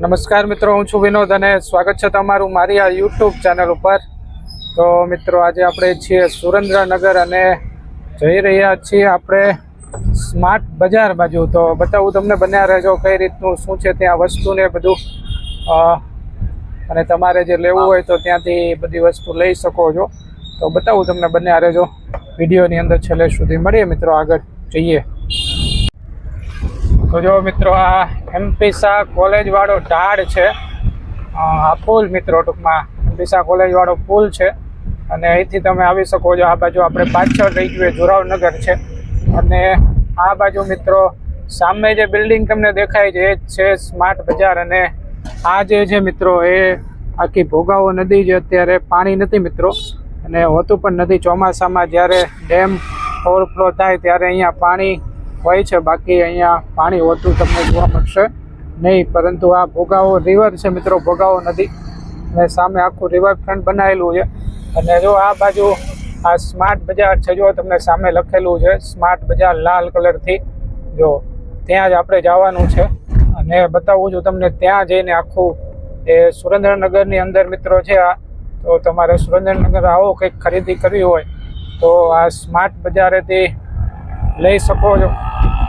નમસ્કાર મિત્રો, હું છું વિનોદ અને સ્વાગત છે તમારું મારી આ યુટ્યુબ ચેનલ ઉપર. તો મિત્રો, આજે આપણે છીએ સુરેન્દ્રનગર અને જઈ રહ્યા છીએ આપણે સ્માર્ટ બજાર બાજુ. તો બતાવું તમને બન્યા રહેજો કઈ રીતનું, શું છે ત્યાં વસ્તુ ને બધું. અને તમારે જે લેવું હોય તો ત્યાંથી બધી વસ્તુ લઈ શકો છો. તો બતાવું તમને બન્યા રહેજો. વિડીયોની અંદર છેલ્લે સુધી મળીએ મિત્રો, આગળ જઈએ. તો જો મિત્રો આ એમપી શાહ કોલેજ વાળો ઢાળ છે. આ પુલ મિત્રો ટૂંકમાં એમપી શાહ કોલેજ વાળો પુલ છે. અને અહીંથી તમે આવી શકો છો. આ બાજુ આપણે પાછળ રહી ગયું જોરાવનગર છે. અને આ બાજુ મિત્રો સામે જે બિલ્ડિંગ તમને દેખાય છે, એ જ છે સ્માર્ટ બજાર. અને આ જે છે મિત્રો, એ આખી ભોગાવો નદી જે અત્યારે પાણી નથી મિત્રો. અને હોતું પણ નથી. ચોમાસામાં જ્યારે ડેમ ઓવરફ્લો થાય ત્યારે અહીંયા પાણી હોય છે, બાકી અહીંયા પાણી હોતું તમને જોવા મળશે નહીં, પરંતુ આ ભોગાવો રિવર છે મિત્રો, ભોગાવો નદી. અને સામે આખું રિવરફ્રન્ટ બનાવેલું છે. અને જો આ બાજુ આ સ્માર્ટ બજાર છે, જો તમને સામે લખેલું છે સ્માર્ટ બજાર લાલ કલરથી. જો, ત્યાં જ આપણે જવાનું છે. અને બતાવું છું તમને, ત્યાં જઈને આખું એ સુરેન્દ્રનગરની અંદર મિત્રો છે આ, તો તમારે સુરેન્દ્રનગર આવો કંઈક ખરીદી કરવી હોય, તો આ સ્માર્ટ બજારેથી લઈ શકો છો.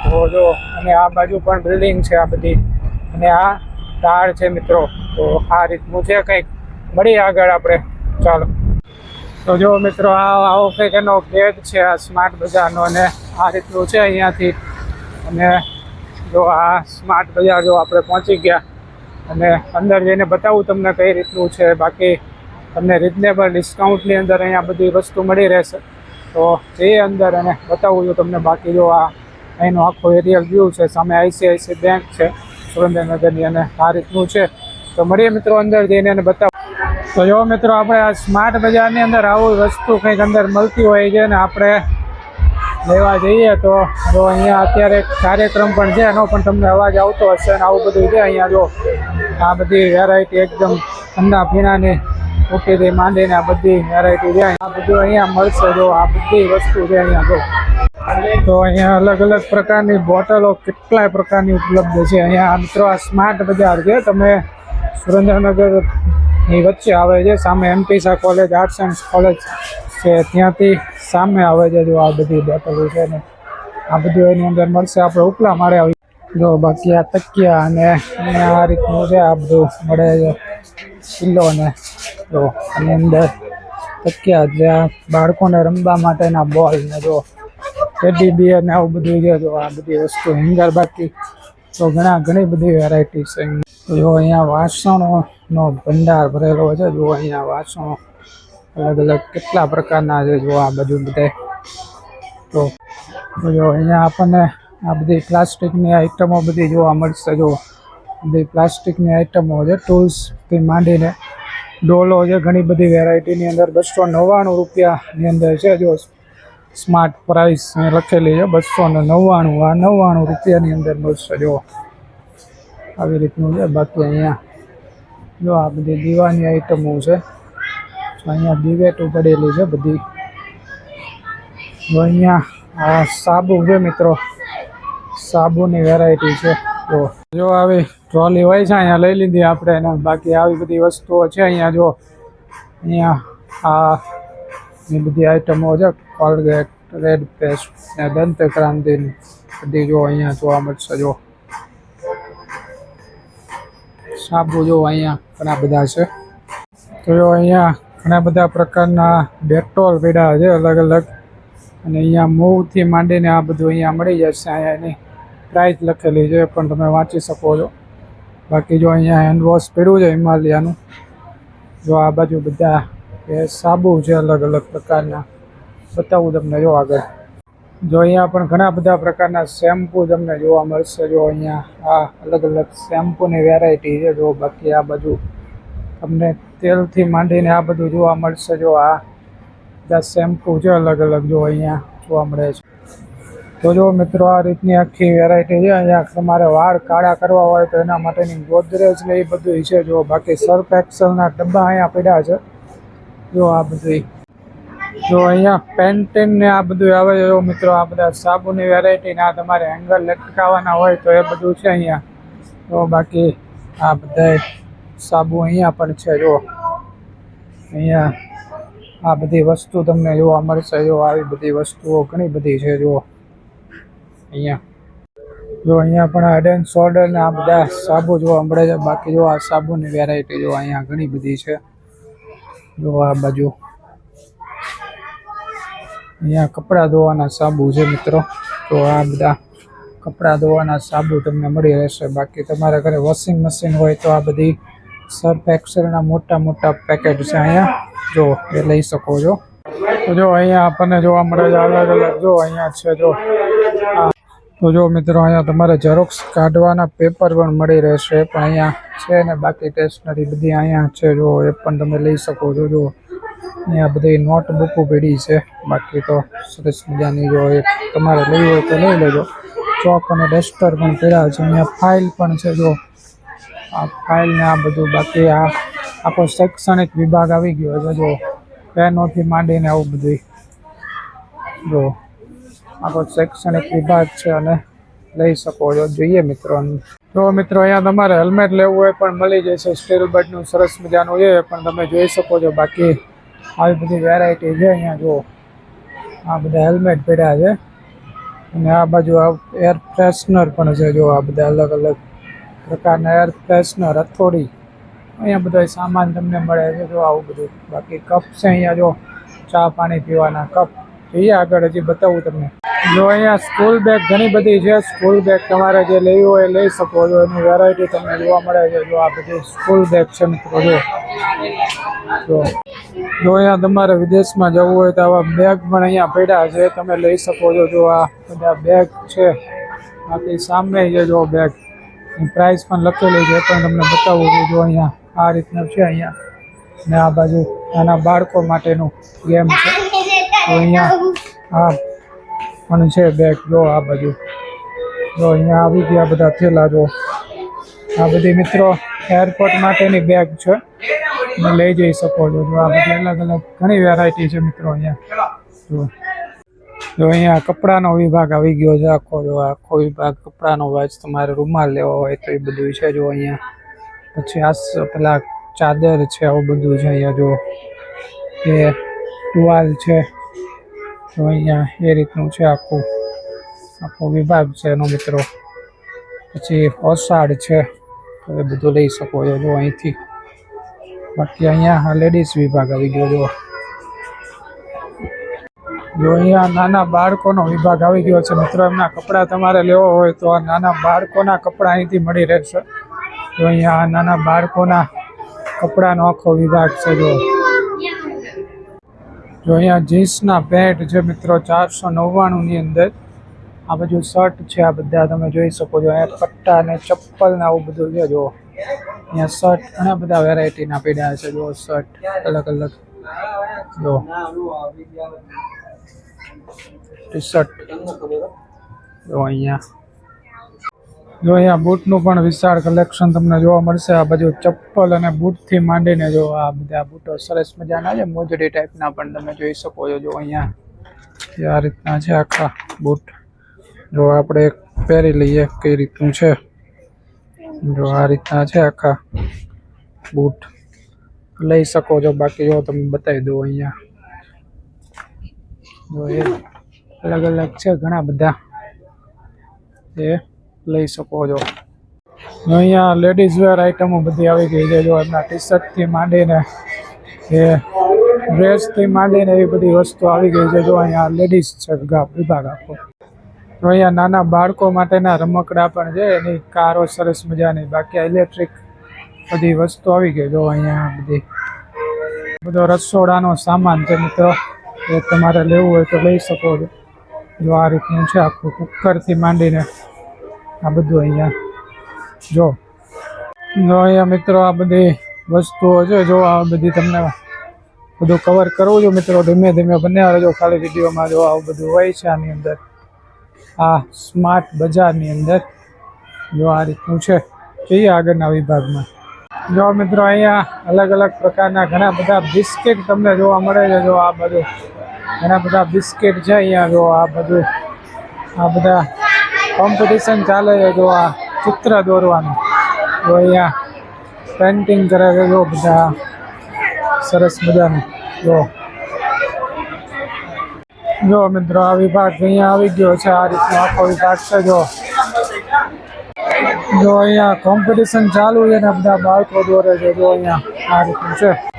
તો જો અને આ બાજુ પણ બિલ્ડિંગ છે આ બધી. અને આ ઢાળ છે મિત્રો. તો આ રીતનું છે કંઈક. મળીએ આગળ આપણે. ચાલો. તો જો મિત્રો, આ આવો કંઈક એનો ગેટ છે આ સ્માર્ટ બજારનો અને આ રીતનું છે અહીંયાથી. અને જો આ સ્માર્ટ બજાર જો આપણે પહોંચી ગયા. અને અંદર જઈને બતાવું તમને કઈ રીતનું છે. બાકી તમને રિઝનેબલ ડિસ્કાઉન્ટની અંદર અહીંયા બધી વસ્તુ મળી રહેશે. તો જઈએ અંદર અને બતાવું છું તમને બાકી જો આ અહીંનો આખો એરિયલ વ્યૂ છે, સામે આઈસીઆઈસી બેંક છે, સુરેન્દ્રનગરની અને આ રીતનું છે. તો મળીએ મિત્રો અંદર જઈને અને બતાવ તો જો મિત્રો આપણે આ સ્માર્ટ બજારની અંદર આવું વસ્તુ કંઈક અંદર મળતી હોય છે ને આપણે લેવા જઈએ તો જો અહીંયા અત્યારે કાર્યક્રમ પણ છે, એનો પણ તમને અવાજ આવતો હશે અને આવું બધું છે. અહીંયા જો આ બધી વેરાયટી એકદમ ઠંડા પીણાની ઉઠીથી માંડીને આ બધી વેરાયટી છે. આ બધું અહીંયા મળશે જો આ બધી વસ્તુ છે અહીંયા જો. તો અહીંયા અલગ અલગ પ્રકારની બોટલો કેટલાય પ્રકારની ઉપલબ્ધ છે. અહીંયા મિત્રો આ સ્માર્ટ બજાર છે. તમે સુરેન્દ્રનગરની વચ્ચે આવે છે. સામે એમપીસા કોલેજ આર્ટ્સ એન્ડ કોલેજ છે. ત્યાંથી સામે આવે છે જો આ બધી બોટલો છે ને. આ બધું એની અંદર મળશે. આપણે ઉપલા માળે આવી જો બાકી આ તકિયા અને આ રીતનું છે. આ બધું મળે છે કિલ્લો ને. જો આની અંદર તકિયા જે બાળકોને રમવા માટેના બોલ ને જો ટેડી બિયર ને આવું બધું છે જો આ બધી વસ્તુ હેંગર બાકી. તો ઘણા, ઘણી બધી વેરાયટી છે. જો અહીંયા વાસણોનો ભંડાર ભરેલો છે, જો અહીંયા વાસણો અલગ અલગ કેટલા પ્રકારના છે, જો આ બધું બધે. તો તો જો અહીંયા આપણને આ બધી પ્લાસ્ટિકની આઈટમો બધી જોવા મળશે. જો બધી પ્લાસ્ટિકની આઈટમો છે ટૂલ્સથી માંડીને ડોલો છે, ઘણી બધી વેરાયટીની અંદર બસો નવ્વાણું રૂપિયાની અંદર છે. જો સ્માર્ટ પ્રાઇસ લખેલી છે બસો ને નવ્વાણું. આ નવ્વાણું રૂપિયાની અંદર મળશે જો આવી રીતનું છે. બાકી અહીંયા જો આ બધી દીવાની આઈટમો છે. અહીંયા દિવેટો પડેલી છે બધી. જો અહીંયા આ સાબુ છે મિત્રો. સાબુની વેરાયટી છે. જો જો આવી ટ્રોલી હોય છે, અહીંયા લઈ લીધી આપણે. એને બાકી આવી બધી વસ્તુઓ છે અહીંયા જો અહીંયા આ ની બધી આઈટમો છે. કોલગેટ રેડ પેસ્ટ ને દંત ક્રાંતિની બધી જો અહીંયા જોવા મળશે, જો. સાબુ જો અહીંયા ઘણા બધા છે. તો જો અહીંયા ઘણા બધા પ્રકારના ડેટોલ પીડા છે, અલગ અલગ. અને અહીંયા મૂવથી માંડીને આ બધું અહીંયા મળી જશે. અહીંયા એની પ્રાઇસ લખેલી છે, પણ તમે વાંચી શકો છો. બાકી જો અહીંયા હેન્ડ વોશ પડ્યું છે, હિમાલયાનું. જો આ બાજુ બધા એ સાબુ છે અલગ અલગ પ્રકારના. બતાવું તમને, જો આગળ. જો અહીંયા પણ ઘણા બધા પ્રકારના શેમ્પુ તમને જોવા મળશે. જો અહીંયા આ અલગ અલગ શેમ્પૂની વેરાયટી છે, જો બાકી આ બધું તમને તેલથી માંડીને આ બધું જોવા મળશે. જો આ બધા શેમ્પૂ છે અલગ અલગ જો અહીંયા જોવા મળે છે. તો જો મિત્રો, આ રીતની આખી વેરાયટી છે. અહીંયા તમારે વાળ કાળા કરવા હોય તો એના માટેની ગોદરેજ ને એ બધું છે. જો બાકી સર્ફ એક્સલના ડબ્બા અહીંયા પડ્યા છે. જો આ બધું જો અહીંયા પેન્ટેન ને આ બધું આવે જો મિત્રો, આ બધા સાબુની વેરાયટી ને તમારે હેંગર લટકાવવાના હોય તો એ બધું છે અહીંયા. તો બાકી આ બધા સાબુ અહીંયા પણ છે, જો. અહીંયા આ બધી વસ્તુ તમને જોવા મળશે. જો આવી બધી વસ્તુઓ ઘણી બધી છે, જો. અહીંયા. જો અહીંયા પણ હેડ એન્ડ શોલ્ડર ને આ બધા સાબુ જોવા મળે છે. બાકી જો આ સાબુની વેરાયટી જો અહીંયા ઘણી બધી છે. જો આ બાજુ. અહીંયા કપડાં ધોવાના સાબુ છે મિત્રો. તો આ બધા કપડાં ધોવાના સાબુ તમને મળી રહેશે. બાકી તમારા ઘરે વોશિંગ મશીન હોય તો આ બધી સર્ફ એક્સેલના મોટા મોટા પેકેટ છે અહીંયા. જો એ લઈ શકો છો. તો જો અહીંયા આપણને જોવા મળે છે અલગ અલગ. જો અહીંયા છે જો આ તો જો મિત્રો, અહીંયા તમારે ઝેરોક્સ કાઢવાના પેપર પણ મળી રહેશે, પણ અહીંયા છે ને બાકી સ્ટેશનરી બધી અહીંયા છે. જો એ પણ તમે લઈ શકો છો. જો અહીંયા બધી નોટબુકો પડી છે. બાકી તો સરસ મજાની જો એ તમારે લેવી હોય તો લઈ લેજો. ચોક અને ડસ્ટર પણ પડ્યા છે. અહીંયા ફાઇલ પણ છે. જો આ ફાઇલ ને આ બધું બાકી આ આખો શૈક્ષણિક વિભાગ આવી ગયો છે. જો પેનોથી માંડીને આવું બધું જો આખો શૈક્ષણિક વિભાગ છે અને લઈ શકો છો. જોઈએ મિત્રો. તો મિત્રો અહીંયા તમારે હેલ્મેટ લેવું હોય પણ મળી જશે સ્ટીલ બટનું સરસ મજાનું છે પણ તમે જોઈ શકો છો. બાકી આવી બધી વેરાયટી છે અહીંયા જો આ બધા હેલ્મેટ પડ્યા છે. અને આ બાજુ આ એર ફ્રેશનર પણ છે જો આ બધા અલગ અલગ પ્રકારના એર ફ્રેશનર હથોડી. અહીંયા બધો સામાન તમને મળે છે જો આવું બધું. બાકી કપ છે અહીંયા જો ચા પાણી પીવાના કપ જોઈએ આગળ હજી બતાવું તમને. જો અહીંયા સ્કૂલ બેગ ઘણી બધી છે. સ્કૂલ બેગ તમારે જે લેવી હોય એ લઈ શકો છો. એની વેરાયટી તમને જોવા મળે છે. જો આ બધી સ્કૂલ બેગ છે મિત્રો, જો. જો. અહીંયા તમારે વિદેશમાં જવું હોય તો આવા બેગ પણ અહીંયા પડ્યા છે. તમે લઈ શકો છો. જો આ બધા બેગ છે. બાકી સામે છે જો બેગ પ્રાઇસ પણ લખેલી છે. પણ તમને બતાવું છું. જો અહીંયા આ રીતનું છે અહીંયા. ને આ બાજુ નાના બાળકો માટેનું ગેમ છે. અહીંયા આ પણ છે બેગ જો આ બાજુ. જો અહીંયા આવી ગયા બધા થેલા જો. આ બધી મિત્રો એરપોર્ટ માટેની બેગ છે. તમે લઈ જઈ શકો છો. જો આ બધી અલગ અલગ ઘણી વેરાયટી છે મિત્રો અહીંયા. જો. જો અહીંયા કપડાનો વિભાગ આવી ગયો છે. આખો જો આખો વિભાગ કપડાનો વાચ તમારે રૂમાલ લેવો હોય તો એ બધું છે જો અહીંયા. પછી આ પેલા ચાદર છે, આવું બધું છે અહીંયા જો. એ ટુવાલ છે. તો અહીંયા એ રીતનું છે આખું, આખો વિભાગ છે એનો મિત્રો. પછી ઓસાડ છે તો બધું લઈ શકો છો જો અહીંથી. બાકી અહીંયા લેડીઝ વિભાગ આવી ગયો જો. જો અહીંયા નાના બાળકોનો વિભાગ આવી ગયો છે મિત્રો, એમના કપડાં તમારે લેવો હોય તો આ નાના બાળકોના કપડાં અહીંથી મળી રહેશે. જો અહીંયા નાના બાળકોના કપડાનો આખો વિભાગ છે જો. જો અહીંયા જીન્સના પેન્ટ છે મિત્રો, ચારસો નવ્વાણુંની અંદર. આ બધું શર્ટ છે, આ બધા તમે જોઈ શકો છો. અહીંયા પટ્ટા ને ચપ્પલ ને આવું બધું છે જો અહીંયા શર્ટ ઘણા બધા વેરાયટીના પીડ્યા છે જો શર્ટ અલગ અલગ. જો ટી શર્ટ જો અહીંયા. જો અહીંયા બૂટનું પણ વિશાળ કલેક્શન તમને જોવા મળશે. આ બાજુ ચપ્પલ અને બૂટથી માંડીને જો આ બધા બૂટો સરસ મજાના છે. મોજડી ટાઈપના પણ તમે જોઈ શકો છો જો અહીંયા. આ રીતના છે આખા બૂટ. જો આપણે પહેરી લઈએ કઈ રીતનું છે. જો આ રીતના છે આખા બૂટ. લઈ શકો છો. બાકી જો તમે બતાવી દો અહીંયા. જો એ અલગ અલગ છે ઘણા બધા. એ લઈ શકો છો. અહીંયા લેડીઝ વેર આઇટમો બધી આવી ગઈ છે. જો એમના ટી શર્ટથી માંડીને એ ડ્રેસથી માંડીને એવી બધી વસ્તુ આવી ગઈ છે. જો અહીંયા લેડીઝ છે વિભાગ આખો. તો અહીંયા નાના બાળકો માટેના રમકડા પણ છે. એની કારો સરસ મજાની. બાકી ઇલેક્ટ્રિક બધી વસ્તુ આવી ગઈ. જો અહીંયા બધી બધો રસોડાનો સામાન છે મિત્રો, એ તમારે લેવું હોય તો લઈ શકો છો. જો આ રીતનું છે આખું કુકરથી માંડીને આ બધું અહીંયા. જો. જો અહીંયા મિત્રો આ બધી વસ્તુઓ છે, જો આ બધી તમને બધું કવર કરવું છું મિત્રો, ધીમે ધીમે બન્યા રહેજો ખાલી વિડીયોમાં જો આવું બધું હોય છે આની અંદર. આ સ્માર્ટ બજારની અંદર. જો આ રીતનું છે. જોઈએ આગળના વિભાગમાં. જો મિત્રો અહીંયા અલગ અલગ પ્રકારના ઘણા બધા બિસ્કિટ તમને જોવા મળે છે, જો આ બધું. ઘણા બધા બિસ્કિટ છે અહીંયા, જો આ બધું. આ બધા કોમ્પિટિશન ચાલે છે જો આ ચિત્ર દોરવાનું. જો અહીંયા પેન્ટિંગ કરે છે, જો બધા સરસ મજાનું. જો. જો મિત્રો, આ વિભાગ અહીંયા આવી ગયો છે, આ રીતનો આખો વિભાગ છે, જો. જો અહીંયા કોમ્પિટિશન ચાલુ છે ને બધા બાળકો દોરે છે, જો અહીંયા આ રીતનું છે.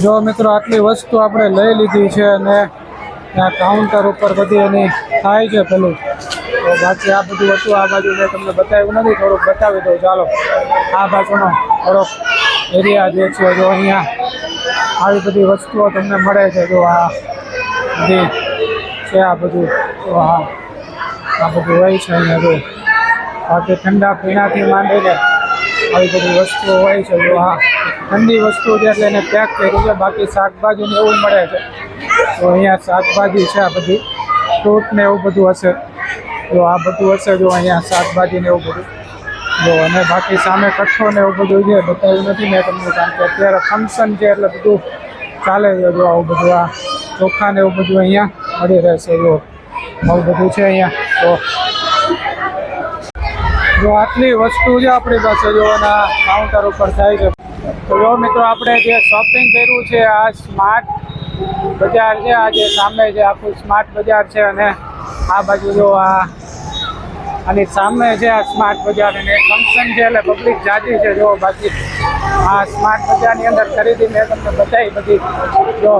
જો મિત્રો, આટલી વસ્તુ આપણે લઈ લીધી છે અને ત્યાં કાઉન્ટર ઉપર બધી એની થાય છે પેલું. તો બાકી આ બધું હતું, આ બાજુ મેં તમને બતાવ્યું નથી, થોડુંક બતાવી દઉં. ચાલો, આ બાજુનો થોડોક એરિયા જે છે, જો અહીંયા આવી બધી વસ્તુઓ તમને મળે છે, જો આ બધી છે, આ બધું. તો હા, આ બધું હોય છે અહીંયા, જો. બાકી ઠંડા પીણાથી માંડીને આવી બધી વસ્તુઓ હોય છે, જો હા. ઠંડી વસ્તુ છે એટલે એને પેક કર્યું છે. બાકી શાકભાજી ને એવું મળે છે. તો અહીંયા શાકભાજી છે આ બધી. ફ્રૂટ ને એવું બધું હશે. જો આ બધું હશે, જો અહીંયા શાકભાજી ને એવું બધું. જો અને બાકી સામે કઠો ને એવું બધું છે. બતાવ્યું નથી મેં તમને, કારણ કે અત્યારે ફંક્શન છે એટલે બધું ચાલે છે જો આવું બધું. આ ચોખા ને એવું બધું અહીંયા મળી રહેશે જો. આવું બધું છે અહીંયા. તો જો આટલી વસ્તુ છે આપણી પાસે, જો અને કાઉન્ટર ઉપર થાય છે. તો જો મિત્રો, આપણે જે શોપિંગ કર્યું છે, આ સ્માર્ટ બજાર છે, આ જે સામે જે આખું સ્માર્ટ બજાર છે અને આ બાજુ જો આ આની સામે છે આ સ્માર્ટ બજાર અને ફંક્શન છે, એટલે પબ્લિક જાજી છે, જો બાકી આ સ્માર્ટ બજારની અંદર ખરીદી મેં તમને બતાવી બધી. જો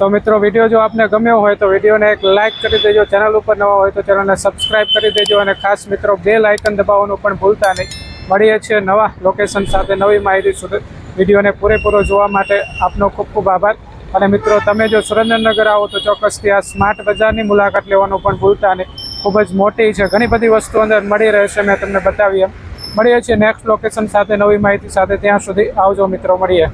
તો મિત્રો વીડિયો જો આપને ગમ્યો હોય તો વિડીયોને એક લાઇક કરી દેજો. ચેનલ ઉપર નવા હોય તો ચેનલને સબસ્ક્રાઈબ કરી દેજો અને ખાસ મિત્રો બે લાઇકન દબાવવાનું પણ ભૂલતા નહીં. મળીએ છીએ નવા લોકેશન સાથે નવી માહિતી સુધી. વિડીયોને પૂરેપૂરો જોવા માટે આપનો ખૂબ ખૂબ આભાર. અને મિત્રો, તમે જો સુરેન્દ્રનગર આવો તો ચોક્કસથી આ સ્માર્ટ બજારની મુલાકાત લેવાનું પણ ભૂલતા નહીં. ખૂબ જ મોટી છે. ઘણી બધી વસ્તુ અંદર મળી રહેશે, મેં તમને બતાવી એમ. મળીએ છીએ નેક્સ્ટ લોકેશન સાથે. નવી માહિતી સાથે. ત્યાં સુધી આવજો મિત્રો, મળીએ.